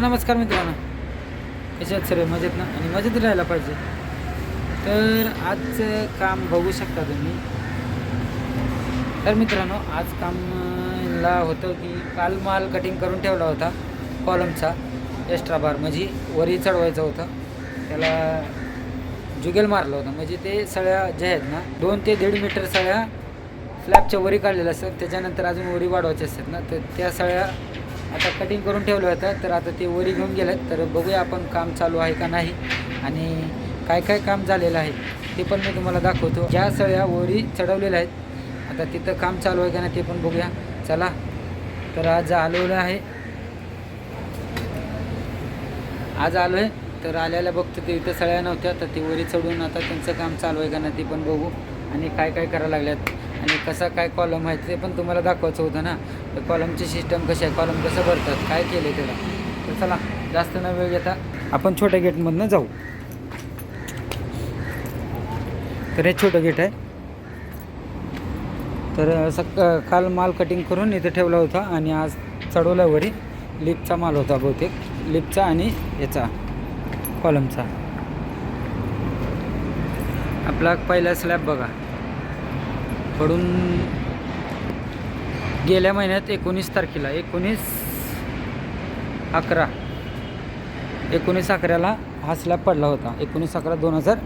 नमस्कार मित्रांनो. कसे आहेत सर्व मजेत ना? आणि मजेत राहायला पाहिजे. तर आजचं काम बघू शकता तुम्ही. तर मित्रांनो आज कामला होतं की काल माल कटिंग करून ठेवला होता कॉलमचा एक्स्ट्रा बार म्हणजे वरी चढवायचं होतं. त्याला जुगेल मारलं होतं. म्हणजे ते सळ्या ज्या आहेत ना दोन ते दीड मीटर सळ्या स्लॅबच्या वरी काढलेल्या असतात. त्याच्यानंतर अजून वरी वाढवायच्या असतात ना. तर त्या सळ्या आता कटिंग करून ठेवलं होतं तर आता ते वरी घेऊन गेलं तर बघूया आपण काम चालू आहे का नाही आणि काय काय काम झालेलं आहे ते पण मी तुम्हाला दाखवतो. ज्या सळ्या वरी चढवलेल्या आहेत आता तिथं काम चालू आहे का नाही ते पण बघूया. चला तर आज आलेलं आहे. आज आलो आहे तर आल्याला बघतो ते इथं सळ्या नव्हत्या तर ती वरी चढून आता त्यांचं काम चालू आहे का नाही ते पण बघू. आणि काय काय करायला लागल्यात. आणि कसा काय कॉलम आहे ते पण तुम्हाला दाखवायचं होतं ना. तर कॉलमची सिस्टम कशी आहे? कॉलम कसं भरतात? काय केलं आहे त्याला? तर चला जास्त न वेळ घेता आपण छोट्या गेटमधनं जाऊ. तर हे छोटं गेट आहे. तर सक काल माल कटिंग करून इथं ठेवला होता आणि आज चढवला वरी. लिपचा माल होता बहुतेक. लिपचा आणि याचा कॉलमचा आपला पहिला स्लॅब बघा. कडून गेल्या महिन्यात एकोणीस तारखेला एकोणीस अकरा एकोणीस अकराला हा स्लॅब पडला होता. एकोणीस अकरा दोन हजार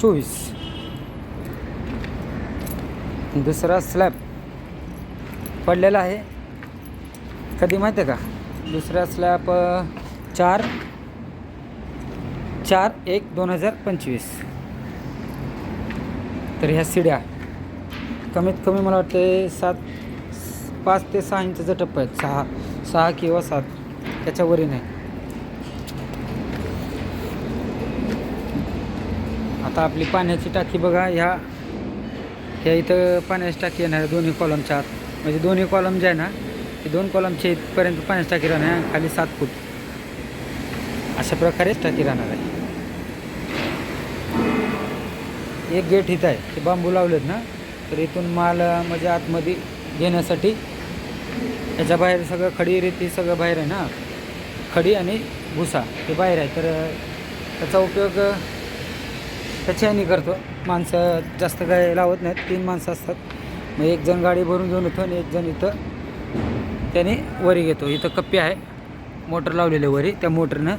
चोवीस. दुसरा स्लॅब पडलेला आहे. कधी माहिती आहे का? दुसरा स्लॅब चार चार एक दोन हजार पंचवीस. तर ह्या सिड्या कमीत कमी मला वाटते सात पाच ते सहा इंचाचा टप्पा आहे सहा सहा किंवा सात. त्याच्यावरही नाही. आता आपली पाण्याची टाकी बघा ह्या ह्या इथं पाण्याची टाकी येणार आहे दोन्ही कॉलमच्या आत. म्हणजे दोन्ही कॉलम जे आहे ना ते दोन कॉलमच्या इथपर्यंत पाण्याची टाकी राहणार खाली सात फूट. अशा प्रकारेच टाकी राहणार आहे. एक गेट इथं आहे. ते बांबू लावलेत ना. तर इथून माल म्हणजे आतमध्ये घेण्यासाठी त्याच्या बाहेर सगळं खडी रेती सगळं बाहेर आहे ना? खडी आणि भुसा हे बाहेर आहे. तर त्याचा उपयोग त्याच्याने करतो. माणसं जास्त काय लावत नाहीत. तीन माणसं असतात. मग एक जण गाडी भरून घेऊन येतो आणि एक जण इथं त्याने वरी घेतो. इथं कप्पी आहे. मोटर लावलेली आहे वरी त्या मोटरनं.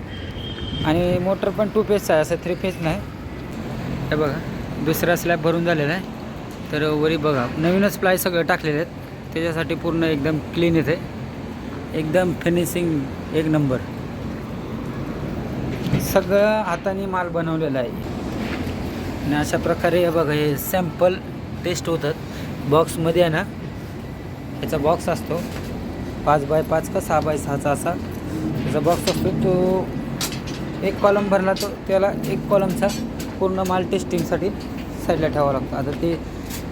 आणि मोटर पण टू फेजचा आहे. असं थ्री फेज नाही. हे बघा. दुसरा स्लॅब भरून झालेला आहे. तर वरी बघा नवीनच प्लाय सगळं टाकलेले आहेत. त्याच्यासाठी पूर्ण एकदम क्लीन येते. एकदम फिनिशिंग एक नंबर सगळं हाताने माल बनवलेला आहे. आणि अशा प्रकारे हे बघा हे सॅम्पल टेस्ट होतात. बॉक्समध्ये आहे ना याचा बॉक्स असतो. पाच बाय पाच का सहा बाय सहाचा असा. त्याचा बॉक्स असतो तो एक कॉलम भरला तो त्याला एक कॉलमचा पूर्ण माल टेस्टिंगसाठी साईडला ठेवावा लागतो. आता ते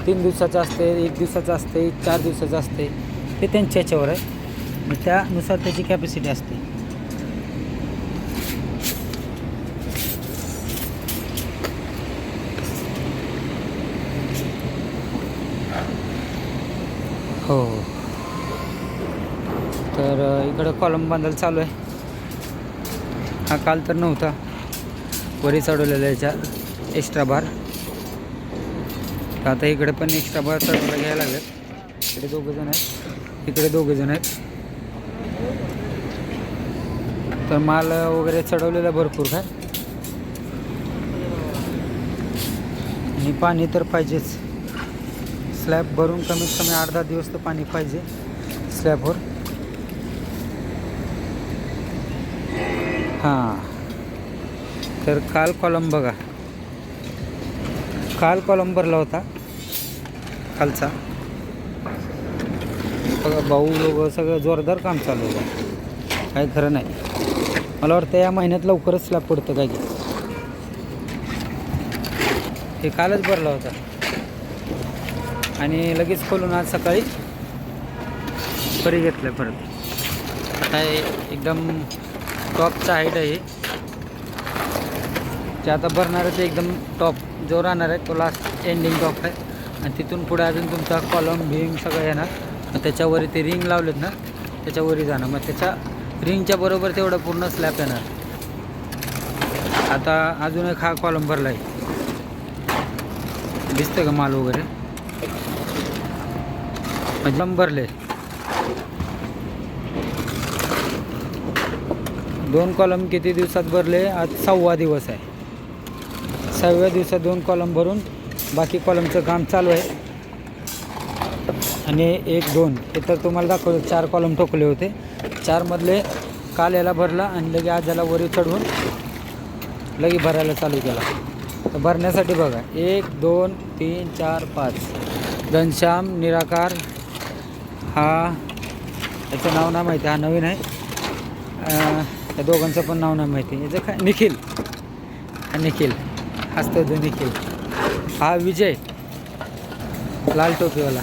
तीन दिवसाचं असते एक दिवसाचं असते चार दिवसाचं असते ते त्यांच्या याच्यावर आहे. मग त्यानुसार त्याची कॅपॅसिटी असते. हो. तर इकडं कॉलम बांधायला चालू आहे. हा काल तर नव्हता. वरी चढवलेला याच्या एक्स्ट्रा बार तर आता इकडे पण एक्स्ट्रा बस चढवायला घ्यायला लागेल इकडे दोघं जण आहेत. इकडे दोघं जण आहेत. तर माल वगैरे चढवलेला भरपूर काय आणि पाणी तर पाहिजेच. स्लॅब भरून कमीत कमी आठ दहा दिवस तर पाणी पाहिजे स्लॅबवर. हां. तर काल कॉलम बघा. काल कॉलम भरला होता. खालचा. बघा भाऊ लोक सगळं जोरदार काम चालू होतं काही खरं नाही. मला वाटतं या महिन्यात लवकरच स्लॅब पडतं काय हे कालच भरला होता. आणि लगेच खोलून आज सकाळी परी घेतलं परत. आता एकदम टॉपचा हाईट आहे ते आता भरणार आहे ते एकदम टॉप जो राहणार आहे तो लास्ट एंडिंग टॉप आहे. आणि तिथून पुढे अजून तुमचा कॉलम भीम सगळं येणार. मग त्याच्यावरी ते रिंग लावलेत ना त्याच्यावरी जाणं मग त्याच्या रिंगच्या बरोबर तेवढं पूर्ण स्लॅप येणार. आता अजून एक हा कॉलम भरला आहे दिसतं का माल वगैरे? म्हणजे भरले. दोन कॉलम किती दिवसात भरले? आज सहावा दिवस आहे. सहाव्या दिवसात दोन कॉलम भरून बाकी कॉलमचं काम चालू आहे. आणि एक दोन हे तर तुम्हाला दाखवलं चार कॉलम ठोकले होते. चारमधले काल याला भरला आणि लगे आज याला वरी चढवून लगे भरायला चालू केला. तर भरण्यासाठी बघा एक दोन तीन चार पाच. घनश्याम निराकार हा याचं नाव नाही माहिती हा नवीन आहे. या दोघांचं पण नाव नाही माहिती. याचं काय? निखिल. हा निखिल. हस्त तो निखिल. हा विजय. लाल टोपीवाला.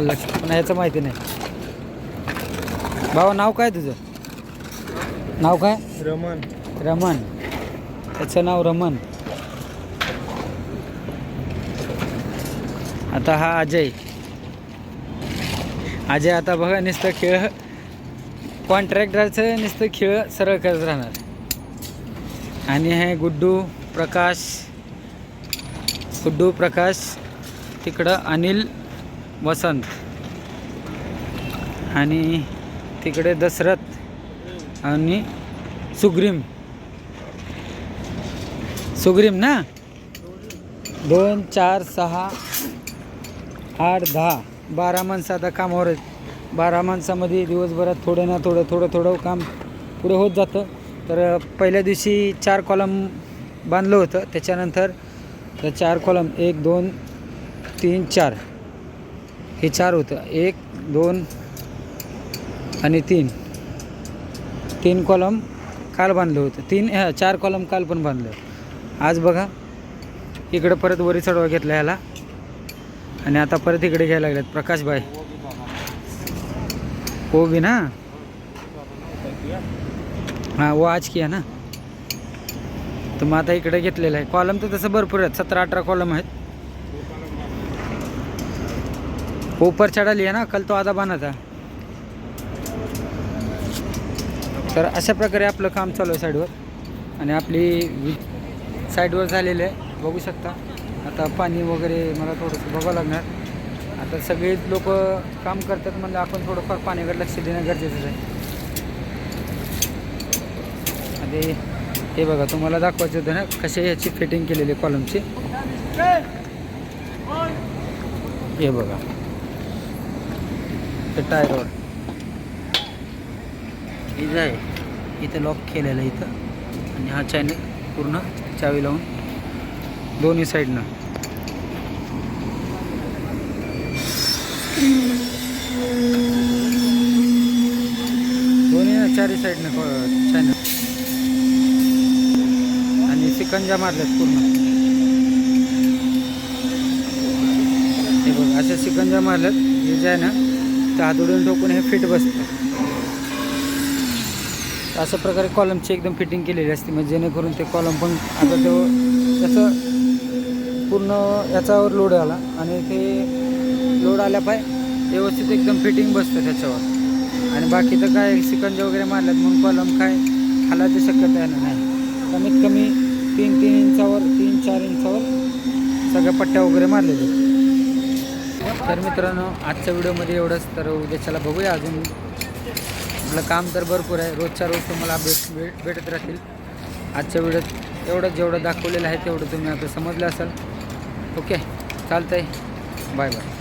लक्ष पण ह्याचं माहिती नाही. भाऊ नाव काय तुझं? नाव काय? रमन. रमन. त्याचं नाव रमन. आता हा अजय. अजय आता बघा नुसतं खेळ. कॉन्ट्रॅक्टरचं नुसतं खेळ सरळ करत राहणार. आणि हे गुड्डू प्रकाश गुड्डू प्रकाश तिकडं अनिल वसंत. आणि तिकडे दशरथ आणि सुग्रीम. सुग्रीम ना? दोन चार सहा आठ दहा. बारा माणसं आता कामावर आहेत. बारा माणसामध्ये दिवसभरात थोडं ना थोडं थोडं थोडं काम पुढे होत जातं. तर पहिल्या दिवशी चार कॉलम बांधलं होतं. त्याच्यानंतर तर चार कॉलम एक दोन तीन चार. हे चार होतं. एक दोन आणि तीन. तीन कॉलम काल बांधलं होतं. तीन ह्या चार कॉलम काल पण बांधलं. आज बघा इकडं परत वरी चढवा घेतला ह्याला. आणि आता परत इकडे घ्यायला लागलेत प्रकाशभाई ओ बी ना? हां वो आज किया ना? तर मग आता इकडे घेतलेलं आहे. कॉलम तर तसं भरपूर आहेत. सतरा अठरा कॉलम आहेत. ऊपर चढाली आहे ना? कल तो आधा बनाचा तर अशा प्रकारे आपलं काम चालू आहे साईडवर. आणि आपली साईडवर झालेलं आहे. बघू शकता. आता पाणी वगैरे मला थोडंसं बघावं लागणार. आता सगळे लोक काम करतात म्हणजे आपण थोडंफार पाण्याकडे लक्ष देणं गरजेचं आहे. आणि हे बघा तुम्हाला दाखवायचं होतं ना कसे याची फिटिंग केलेली कॉलमची हे बघा. ते टायरवर इथं आहे इथं लॉक केलेलं आहे इथं. आणि हा चायने पूर्ण चावी लावून दोन्ही साईडनं दोन्ही चारी चारही साईडनं चॅनल शिकंजा मारल्यात पूर्ण. हे बघ अशा शिकंजा मारल्यात. हे जे आहे ना ते हातोडून ठोकून हे फिट बसतं. अशा प्रकारे कॉलमची एकदम फिटिंग केलेली असते. म्हणजे जेणेकरून ते कॉलम पण आता तो त्याचं पूर्ण याच्यावर लोड आला आणि ते लोड आल्या पाय व्यवस्थित एकदम फिटिंग बसतं त्याच्यावर. आणि बाकी तर काय शिकंजा वगैरे मारल्यात म्हणून कॉलम काय खालायची शक्यता येणार नाही कमीत कमी तीन तीन इंचावर तीन चार इंचावर सगळ्या पट्ट्या वगैरे मारलेल्या तर मित्रांनो आजच्या व्हिडिओमध्ये एवढंच. तर उद्याच्याला बघूया अजून. आपलं काम तर भरपूर आहे. रोजच्या रोज तुम्हाला भेट भेट भेटत राहतील. आजच्या व्हिडिओत एवढं जेवढं दाखवलेलं आहे तेवढं तुम्ही आता समजलं असाल. ओके चालतंय. Bye bye.